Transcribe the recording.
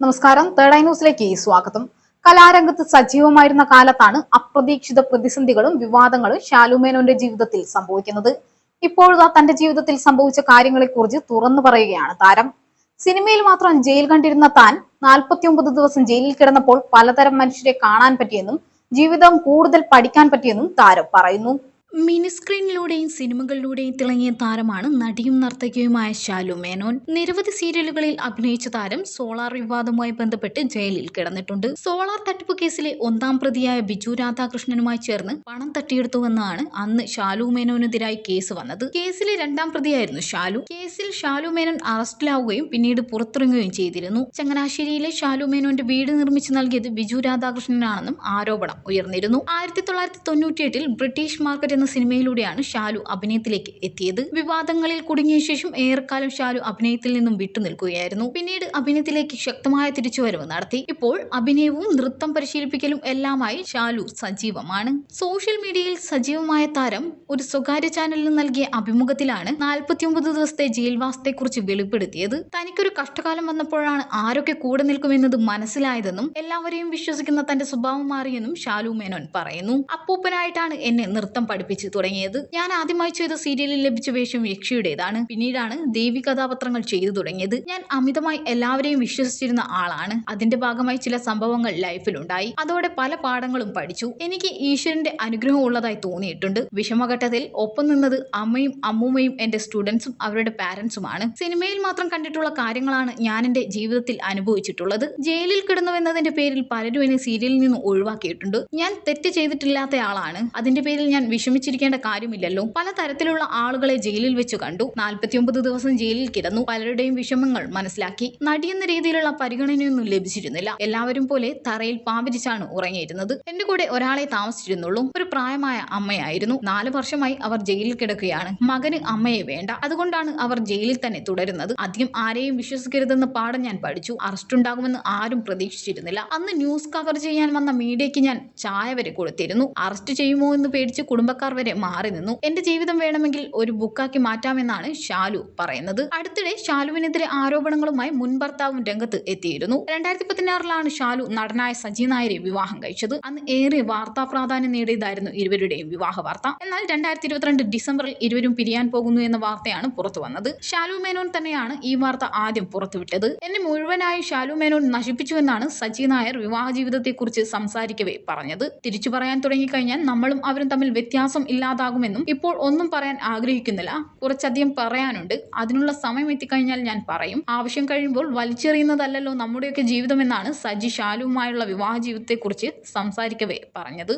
നമസ്കാരം. Third eye ന്യൂസിലേക്ക് സ്വാഗതം. കലാരംഗത്ത് സജീവമായിരുന്ന കാലത്താണ് അപ്രതീക്ഷിത പ്രതിസന്ധികളും വിവാദങ്ങളും ഷാലുമേനോന്റെ ജീവിതത്തിൽ സംഭവിക്കുന്നത്. ഇപ്പോഴാ തന്റെ ജീവിതത്തിൽ സംഭവിച്ച കാര്യങ്ങളെക്കുറിച്ച് തുറന്നു പറയുകയാണ് താരം. സിനിമയിൽ മാത്രം ജയിൽ കണ്ടിരുന്ന താൻ നാൽപ്പത്തിയൊമ്പത് ദിവസം ജയിലിൽ കിടന്നപ്പോൾ പലതരം മനുഷ്യരെ കാണാൻ പറ്റിയെന്നും ജീവിതം കൂടുതൽ പഠിക്കാൻ പറ്റിയെന്നും താരം പറയുന്നു. മിനി സ്ക്രീനിലൂടെയും സിനിമകളിലൂടെയും തിളങ്ങിയ താരമാണ് നടിയും നർത്തകിയുമായ ശാലു മേനോൻ. നിരവധി സീരിയലുകളിൽ അഭിനയിച്ച താരം സോളാർ വിവാദവുമായി ബന്ധപ്പെട്ട് ജയിലിൽ കിടന്നിട്ടുണ്ട്. സോളാർ തട്ടിപ്പ് കേസിലെ ഒന്നാം പ്രതിയായ ബിജു രാധാകൃഷ്ണനുമായി ചേർന്ന് പണം തട്ടിയെടുത്തുവെന്നാണ് അന്ന് ശാലു മേനോനെതിരായി കേസ് വന്നത്. കേസിലെ രണ്ടാം പ്രതിയായിരുന്നു ഷാലു കേസിൽ ഷാലു മേനോൻ അറസ്റ്റിലാവുകയും പിന്നീട് പുറത്തിറങ്ങുകയും ചെയ്തിരുന്നു. ചങ്ങനാശ്ശേരിയിലെ ഷാലു മേനോന്റെ വീട് നിർമ്മിച്ചു നൽകിയത് ബിജു രാധാകൃഷ്ണനാണെന്നും ആരോപണം ഉയർന്നിരുന്നു. ആയിരത്തി തൊള്ളായിരത്തി തൊണ്ണൂറ്റിയെട്ടിൽ ബ്രിട്ടീഷ് മാർക്കറ്റ് എന്ന സിനിമയിലൂടെയാണ് ഷാലു അഭിനയത്തിലേക്ക് എത്തിയത്. വിവാദങ്ങളിൽ കുടുങ്ങിയ ശേഷം ഏറെക്കാലം ഷാലു അഭിനയത്തിൽ നിന്നും വിട്ടുനിൽക്കുകയായിരുന്നു പിന്നീട് അഭിനയത്തിലേക്ക് ശക്തമായ തിരിച്ചുവരവ് നടത്തി. ഇപ്പോൾ അഭിനയവും നൃത്തം പരിശീലിപ്പിക്കലും എല്ലാമായി ഷാലു സജീവമാണ്. സോഷ്യൽ മീഡിയയിൽ സജീവമായ താരം ഒരു സ്വകാര്യ ചാനലിന് നൽകിയ അഭിമുഖത്തിലാണ് നാൽപ്പത്തിയൊമ്പത് ദിവസത്തെ ജയിൽവാസത്തെക്കുറിച്ച് വെളിപ്പെടുത്തിയത്. തനിക്കൊരു കഷ്ടകാലം വന്നപ്പോഴാണ് ആരൊക്കെ കൂടെ നിൽക്കുമെന്നത് മനസ്സിലായതെന്നും എല്ലാവരെയും വിശ്വസിക്കുന്ന തന്റെ സ്വഭാവം മാറിയെന്നും ഷാലു മേനോൻ പറയുന്നു. അപ്പൂപ്പനായിട്ടാണ് എന്നെ നൃത്തം പഠിപ്പിച്ചു തുടങ്ങിയത്. ഞാൻ ആദ്യമായി ചെയ്ത സീരിയലിൽ ലഭിച്ച വേഷം യക്ഷിയുടേതാണ്. പിന്നീടാണ് ദേവി കഥാപാത്രങ്ങൾ ചെയ്തു തുടങ്ങിയത്. ഞാൻ അമിതമായി എല്ലാവരെയും വിശ്വസിച്ചിരുന്ന ആളാണ്. അതിന്റെ ഭാഗമായി ചില സംഭവങ്ങൾ ലൈഫിൽ ഉണ്ടായി. അതോടെ പല പാഠങ്ങളും പഠിച്ചു. എനിക്ക് ഈശ്വരന്റെ അനുഗ്രഹം ഉള്ളതായി തോന്നിയിട്ടുണ്ട്. വിഷമഘട്ടത്തിൽ ഒപ്പം നിന്നത് അമ്മയും അമ്മൂമ്മയും എന്റെ സ്റ്റുഡൻസും അവരുടെ പാരന്റ്സുമാണ് സിനിമയിൽ മാത്രം കണ്ടിട്ടുള്ള കാര്യങ്ങളാണ് ഞാൻ എന്റെ ജീവിതത്തിൽ അനുഭവിച്ചിട്ടുള്ളത്. ജയിലിൽ കിടന്നുവെന്നതിന്റെ പേരിൽ പലരും എന്നെ സീരിയലിൽ നിന്ന് ഒഴിവാക്കിയിട്ടുണ്ട്. ഞാൻ തെറ്റ് ചെയ്തിട്ടില്ലാത്ത ആളാണ്. അതിന്റെ പേരിൽ ഞാൻ വിഷമിച്ചിരിക്കേണ്ട കാര്യമില്ലല്ലോ. പലതരത്തിലുള്ള ആളുകളെ ജയിലിൽ വെച്ച് കണ്ടു. നാൽപ്പത്തിയൊമ്പത് ദിവസം ജയിലിൽ കിടന്നു. പലരുടെയും വിഷമങ്ങൾ മനസ്സിലാക്കി. നടിയെന്ന രീതിയിലുള്ള പരിഗണനയൊന്നും ലഭിച്ചിരുന്നില്ല. എല്ലാവരും പോലെ തറയിൽ പാവിരിച്ചാണ് ഉറങ്ങിയിരുന്നത്. എന്റെ കൂടെ ഒരാളെ താമസിച്ചിരുന്നുള്ളൂ. ഒരു പ്രായമായ അമ്മയായിരുന്നു. നാല് വർഷമായി അവർ ജയിലിൽ കിടക്കുകയാണ്. മകന് അമ്മയെ വേണ്ട. അതുകൊണ്ടാണ് അവർ ജയിലിൽ തന്നെ തുടരുന്നത്. അധികം ആരെയും വിശ്വസിക്കരുതെന്ന് പാഠം ഞാൻ പഠിച്ചു. അറസ്റ്റ് ഉണ്ടാകുമെന്ന് ആരും പ്രതീക്ഷിച്ചിരുന്നില്ല. അന്ന് ന്യൂസ് കവർ ചെയ്യാൻ വന്ന മീഡിയയ്ക്ക് ഞാൻ ചായ വരെ കൊടുത്തിരുന്നു. അറസ്റ്റ് ചെയ്യുമോ എന്ന് പേടിച്ച് കുടുംബക്കാർ വരെ മാറി നിന്നു. എന്റെ ജീവിതം വേണമെങ്കിൽ ഒരു ബുക്കാക്കി മാറ്റാമെന്നാണ് ഷാലു പറയുന്നത്. അടുത്തിടെ ഷാലുവിനെതിരെ ആരോപണങ്ങളുമായി മുൻ ഭർത്താവും രംഗത്ത് എത്തിയിരുന്നു. രണ്ടായിരത്തി പതിനാറിലാണ് ഷാലു നടനായ സജി നായരെ വിവാഹം കഴിച്ചത്. അന്ന് ഏറെ വാർത്താ പ്രാധാന്യം നേടിയതായിരുന്നു ഇരുവരുടെയും വിവാഹ വാർത്ത. എന്നാൽ രണ്ടായിരത്തി ഇരുപത്തിരണ്ട് ഡിസംബറിൽ ഇരുവരും പിരിയാൻ പോകുന്നു എന്ന വാർത്തയാണ് പുറത്തു വന്നത്. ഷാലു മേനോൻ തന്നെയാണ് ഈ വാർത്ത ആദ്യം പുറത്തുവിട്ടത്. എന്നെ മുഴുവനായി ഷാലു മേനോൻ നശിപ്പിച്ചുവെന്നാണ് സജി നായർ വിവാഹ ജീവിതത്തെക്കുറിച്ച് സംസാരിക്കവേ പറഞ്ഞത്. തിരിച്ചു പറയാൻ തുടങ്ങിക്കഴിഞ്ഞാൽ നമ്മളും അവരും തമ്മിൽ വ്യത്യാസം ഇല്ലാതാകുമെന്നും ഇപ്പോൾ ഒന്നും പറയാൻ ആഗ്രഹിക്കുന്നില്ല. കുറച്ചധികം പറയാനുണ്ട്. അതിനുള്ള സമയം എത്തിക്കഴിഞ്ഞാൽ ഞാൻ പറയും. ആവശ്യം കഴിയുമ്പോൾ വലിച്ചെറിയുന്നതല്ലല്ലോ നമ്മുടെയൊക്കെ ജീവിതമെന്നാണ് സജി ഷാലുവുമായുള്ള വിവാഹ ജീവിതത്തെക്കുറിച്ച് സംസാരിക്കവേ പറഞ്ഞത്.